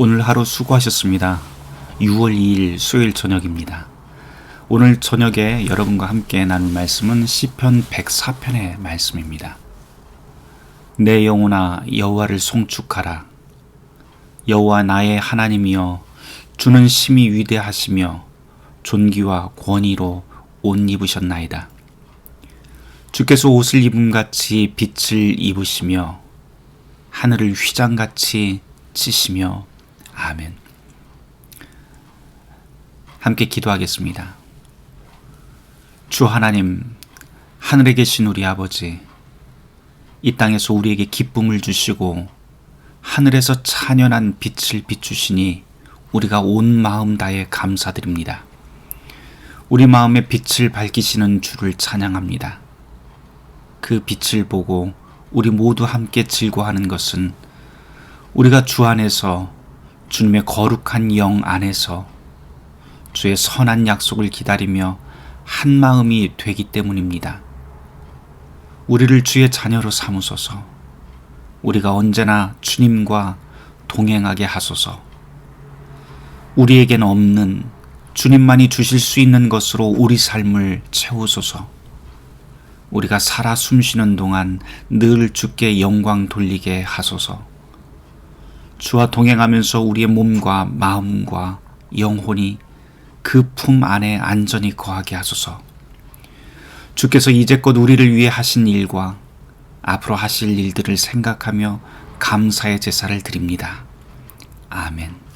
오늘 하루 수고하셨습니다. 6월 2일 수요일 저녁입니다. 오늘 저녁에 여러분과 함께 나눌 말씀은 시편 104편의 말씀입니다. 내 영혼아 여호와를 송축하라. 여호와 나의 하나님이여 주는 심히 위대하시며 존귀와 권위로 옷 입으셨나이다. 주께서 옷을 입음 같이 빛을 입으시며 하늘을 휘장같이 치시며 아멘. 함께 기도하겠습니다. 주 하나님, 하늘에 계신 우리 아버지, 이 땅에서 우리에게 기쁨을 주시고 하늘에서 찬연한 빛을 비추시니 우리가 온 마음 다해 감사드립니다. 우리 마음의 빛을 밝히시는 주를 찬양합니다. 그 빛을 보고 우리 모두 함께 즐거워하는 것은 우리가 주 안에서 주님의 거룩한 영 안에서 주의 선한 약속을 기다리며 한 마음이 되기 때문입니다. 우리를 주의 자녀로 삼으소서. 우리가 언제나 주님과 동행하게 하소서. 우리에겐 없는 주님만이 주실 수 있는 것으로 우리 삶을 채우소서. 우리가 살아 숨쉬는 동안 늘 주께 영광 돌리게 하소서. 주와 동행하면서 우리의 몸과 마음과 영혼이 그 품 안에 안전히 거하게 하소서. 주께서 이제껏 우리를 위해 하신 일과 앞으로 하실 일들을 생각하며 감사의 제사를 드립니다. 아멘.